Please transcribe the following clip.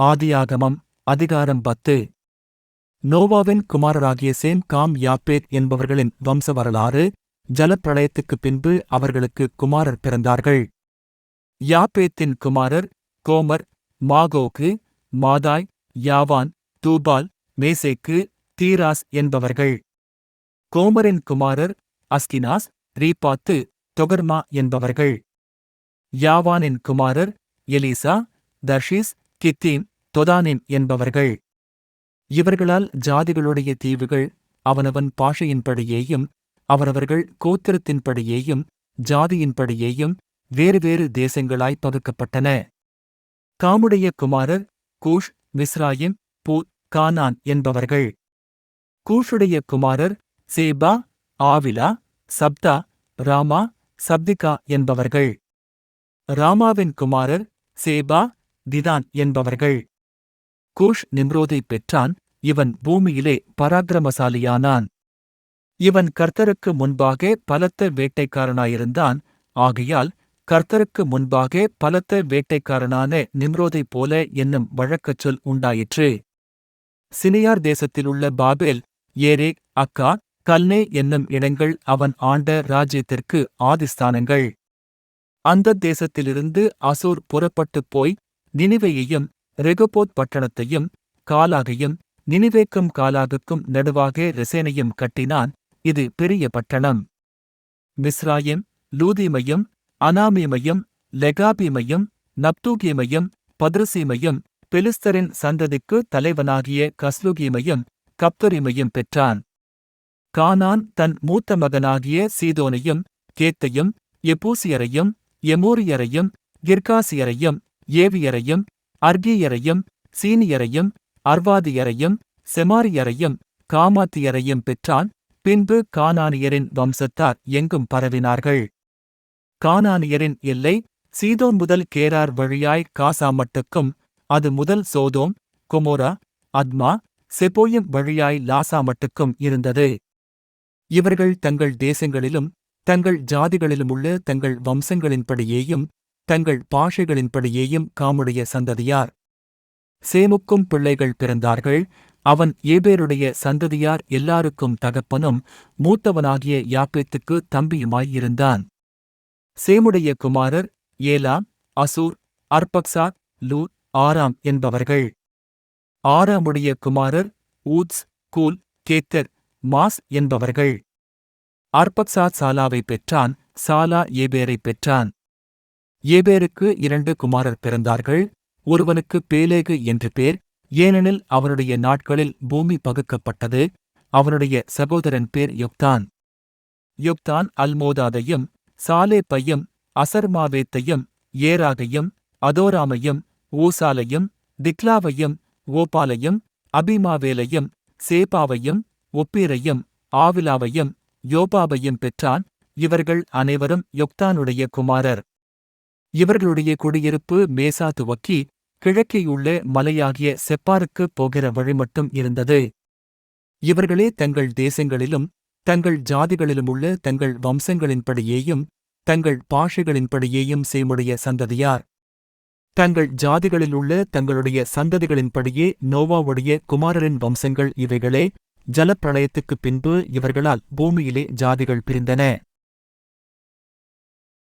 ஆதியாகமம் அதிகாரம் பத்து. நோவாவின் குமாரராகிய சேம் காம் யாப்பேத் என்பவர்களின் வம்ச வரலாறு ஜலப்பிரளயத்துக்குப் பின்பு அவர்களுக்கு குமாரர் பிறந்தார்கள். யாப்பேத்தின் குமாரர் கோமர் மாகோக்கு மாதாய் யாவான் தூபால் மேசேக்கு தீராஸ் என்பவர்கள். கோமரின் குமாரர் அஸ்கினாஸ் ரீபாத்து தொகர்மா என்பவர்கள். யாவானின் குமாரர் எலிசா தர்ஷீஸ் கித்தீம் தொதானின் என்பவர்கள். இவர்களால் ஜாதிகளுடைய தீவுகள் அவனவன் பாஷையின்படியேயும் அவரவர்கள் கோத்திரத்தின்படியேயும் ஜாதியின்படியேயும் வேறு வேறு தேசங்களாய் பகுக்கப்பட்டன காமுடைய குமாரர் கூஷ் மிஸ்ராயிம் பூத் கானான் என்பவர்கள். கூஷுடைய குமாரர் சேபா ஆவிலா சப்தா ராமா சப்திகா என்பவர்கள். ராமாவின் குமாரர் சேபா திதான் என்பவர்கள். கூஷ் நிம்ரோதைப் பெற்றான் இவன் பூமியிலே பராக்கிரமசாலியானான். இவன் கர்த்தருக்கு முன்பாக பலத்த வேட்டைக்காரனாயிருந்தான் ஆகையால் கர்த்தருக்கு முன்பாக பலத்த வேட்டைக்காரனான நிம்ரோதைப் போல என்னும் வழக்கச் சொல் உண்டாயிற்று. சினியார் தேசத்திலுள்ள பாபேல் ஏரே அக்கா கல்னே என்னும் இடங்கள் அவன் ஆண்ட ராஜ்யத்திற்கு ஆதிஸ்தானங்கள். அந்த தேசத்திலிருந்து அசூர் புறப்பட்டுப் போய் நினிவையையும் ரெகபோத் பட்டணத்தையும் காலாகையும் நினிவேக்கும் காலாகுக்கும் நடுவாக ரெசேனையும் கட்டினான். இது பெரிய பட்டணம். மிஸ்ராயிம் லூதிமையும் அனாமீமையும் லெகாபீமையும் நப்தூகீமையும் பத்ருசீமையும் பெலிஸ்தரின் சந்ததிக்கு தலைவனாகிய கஸ்லுகீமையும் கப்தரிமையும் பெற்றான். கானான் தன் மூத்த மகனாகிய சீதோனையும் கேத்தையும் எப்பூசியரையும் எமோரியரையும் கிர்காசியரையும் ஏவியரையும் அர்கீயரையும் சீனியரையும் அர்வாதியரையும் செமாரியரையும் காமாத்தியரையும் பெற்றான். பின்பு கானானியரின் வம்சத்தார் எங்கும் பரவினார்கள். கானானியரின் எல்லை சீதோன் முதல் கேரார் வழியாய் காசா மட்டுக்கும் அது முதல் சோதோம் கொமோரா அத்மா செபோயம் வழியாய் லாசா மட்டுக்கும் இருந்தது. இவர்கள் தங்கள் தேசங்களிலும் தங்கள் ஜாதிகளிலுமுள்ள தங்கள் வம்சங்களின்படியேயும் தங்கள் பாஷைகளின்படியேயும் காமுடைய சந்ததியார். சேமுக்கும் பிள்ளைகள் பிறந்தார்கள். அவன் ஏபேருடைய சந்ததியார் எல்லாருக்கும் தகப்பனும் மூத்தவனாகிய யாப்பேத்துக்கு தம்பியுமாயிருந்தான். சேமுடைய குமாரர் ஏலாம் அசூர் அர்பக்சாத் லூர் ஆராம் என்பவர்கள். ஆராமுடைய குமாரர் ஊத்ஸ் கூல் கேத்தர் மாஸ் என்பவர்கள். அர்பக்சாத் சாலாவை பெற்றான் சாலா ஏபேரை பெற்றான். ஏபேருக்கு இரண்டு குமாரர் பிறந்தார்கள் ஒருவனுக்கு பேலேகு என்று பேர் ஏனெனில் அவனுடைய நாட்களில் பூமி பகுக்கப்பட்டது அவனுடைய சகோதரன் பேர் யொக்தான். யொக்தான் அல்மோதாதையும் சாலேப்பையும் அசர்மாவேத்தையும் ஏராகையும் அதோராமையும் ஊசாலையும் திக்லாவையும் ஓபாலையும் அபிமாவேலையும் சேபாவையும் ஒப்பீரையும் ஆவிலாவையும் யோபாவையும் பெற்றான் இவர்கள் அனைவரும் யொக்தானுடைய குமாரர். இவர்களுடைய குடியிருப்பு மேசா துவக்கி கிழக்கேயுள்ள மலையாகிய செப்பாருக்கு போகிற வழி மட்டும் இருந்தது. இவர்களே தங்கள் தேசங்களிலும் தங்கள் ஜாதிகளிலுமுள்ள தங்கள் வம்சங்களின்படியேயும் தங்கள் பாஷைகளின்படியேயும் செய்முடைய சந்ததியார். தங்கள் ஜாதிகளிலுள்ள தங்களுடைய சந்ததிகளின்படியே நோவாவுடைய குமாரரின் வம்சங்கள் இவைகளே. ஜலப்பிரளயத்துக்குப் பின்பு இவர்களால் பூமியிலே ஜாதிகள் பிரிந்தன.